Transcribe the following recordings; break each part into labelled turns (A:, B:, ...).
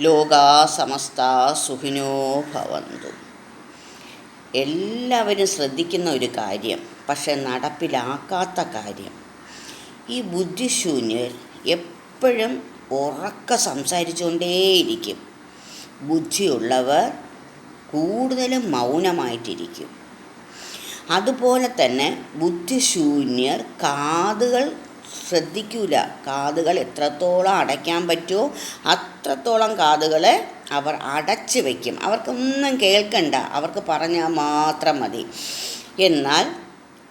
A: ലോകാ സമസ്ത സുഖിനോ ഭവന്തു. എല്ലാവരും ശ്രദ്ധിക്കുന്ന ഒരു കാര്യം പക്ഷെ നടപ്പിലാക്കാത്ത കാര്യം. ഈ ബുദ്ധിശൂന്യർ എപ്പോഴും ഉറക്ക സംസാരിച്ചുകൊണ്ടേയിരിക്കും. ബുദ്ധിയുള്ളവർ കൂടുതലും മൗനമായിട്ടിരിക്കും. അതുപോലെ തന്നെ ബുദ്ധിശൂന്യർ കാതുകൾ ശ്രദ്ധിക്കൂല. കാതുകൾ എത്രത്തോളം അടയ്ക്കാൻ പറ്റുമോ അത്രത്തോളം കാതുകളെ അവർ അടച്ചു വയ്ക്കും അവർക്കൊന്നും കേൾക്കണ്ട. അവർക്ക് പറഞ്ഞാൽ മാത്രം മതി. എന്നാൽ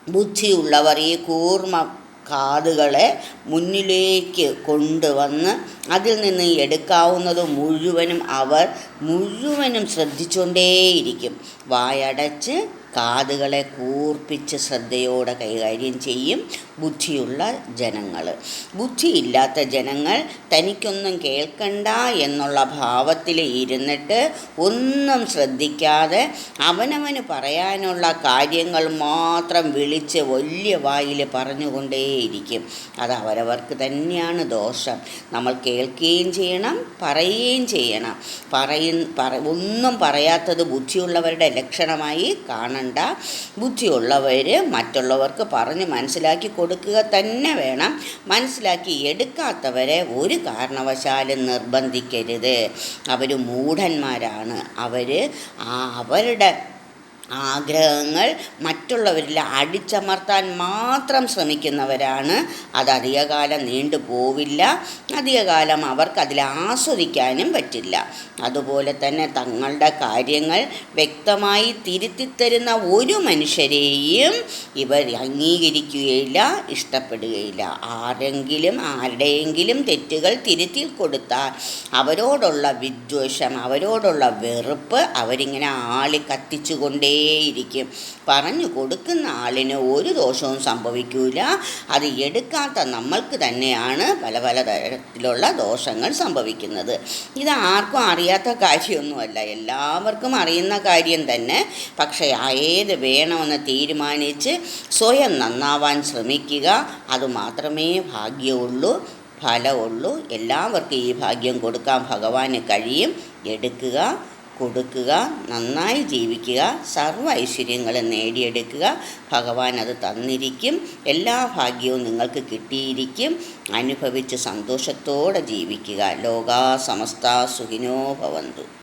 A: ബുദ്ധിയുള്ളവർ ഈ കൂർമ്മ കാതുകളെ മുന്നിലേക്ക് കൊണ്ടുവന്ന് അതിൽ നിന്ന് എടുക്കാവുന്നത് മുഴുവനും അവർ മുഴുവനും ശ്രദ്ധിച്ചുകൊണ്ടേയിരിക്കും വായടച്ച് കാതുകളെ കൂർപ്പിച്ച് ശ്രദ്ധയോടെ കൈകാര്യം ചെയ്യും ബുദ്ധിയുള്ള ജനങ്ങൾ. ബുദ്ധിയില്ലാത്ത ജനങ്ങൾ തനിക്കൊന്നും കേൾക്കണ്ട എന്നുള്ള ഭാവത്തിൽ ഇരുന്നിട്ട് ഒന്നും ശ്രദ്ധിക്കാതെ അവനവന് പറയാനുള്ള കാര്യങ്ങൾ മാത്രം വിളിച്ച് വലിയ വായിൽ പറഞ്ഞുകൊണ്ടേയിരിക്കും. അത് അവരവർക്ക് തന്നെയാണ് ദോഷം. നമ്മൾ കേൾക്കുകയും ചെയ്യണം പറയുകയും ചെയ്യണം. പറയ പറ ഒന്നും പറയാത്തത് ബുദ്ധിയുള്ളവരുടെ ലക്ഷണമായി കാണണം. വേണ്ട. ബുദ്ധിയുള്ളവർ മറ്റുള്ളവർക്ക് പറഞ്ഞ് മനസ്സിലാക്കി കൊടുക്കുക തന്നെ വേണം. മനസ്സിലാക്കി എടുക്കാത്തവരെ ഒരു കാരണവശാലും നിർബന്ധിക്കരുത്. അവർ മൂഢന്മാരാണ്. അവർ അവരുടെ ആഗ്രഹങ്ങൾ മറ്റുള്ളവരിൽ അടിച്ചമർത്താൻ മാത്രം ശ്രമിക്കുന്നവരാണ്. അത് അധികകാലം നീണ്ടു പോവില്ല. അധികകാലം അവർക്ക് അതിൽ ആസ്വദിക്കാനും പറ്റില്ല. അതുപോലെ തന്നെ തങ്ങളുടെ കാര്യങ്ങൾ വ്യക്തമായി തിരുത്തിത്തരുന്ന ഒരു മനുഷ്യരെയും ഇവർ അംഗീകരിക്കുകയില്ല ഇഷ്ടപ്പെടുകയില്ല. ആരെങ്കിലും ആരുടെയെങ്കിലും തെറ്റുകൾ തിരുത്തി കൊടുത്താൽ അവരോടുള്ള വിദ്വേഷം അവരോടുള്ള വെറുപ്പ് അവരിങ്ങനെ ആളി കത്തിച്ചുകൊണ്ടേ കൊണ്ടേയിരിക്കും. പറഞ്ഞു കൊടുക്കുന്ന ആളിന് ഒരു ദോഷവും സംഭവിക്കൂല. അത് എടുക്കാത്ത നമ്മൾക്ക് തന്നെയാണ് പല പല തരത്തിലുള്ള ദോഷങ്ങൾ സംഭവിക്കുന്നത്. ഇത് ആർക്കും അറിയാത്ത കാര്യമൊന്നുമല്ല. എല്ലാവർക്കും അറിയുന്ന കാര്യം തന്നെ. പക്ഷേ ഏത് വേണമെന്ന് തീരുമാനിച്ച് സ്വയം നന്നാവാൻ ശ്രമിക്കുക അതുമാത്രമേ ഭാഗ്യമുള്ളൂ ഫലമുള്ളൂ. എല്ലാവർക്കും ഈ ഭാഗ്യം കൊടുക്കാൻ ഭഗവാന് കഴിയും. എടുക്കുക. കൊടുക്കുക നന്നായി ജീവിക്കുക സർവ ഐശ്വര്യങ്ങളും നേടിയെടുക്കുക. ഭഗവാൻ അത് തന്നിരിക്കും. എല്ലാ ഭാഗ്യവും നിങ്ങൾക്ക് കിട്ടിയിരിക്കും. അനുഭവിച്ച് സന്തോഷത്തോടെ ജീവിക്കുക. ലോകാ സമസ്ത സുഖിനോ ഭവന്തു.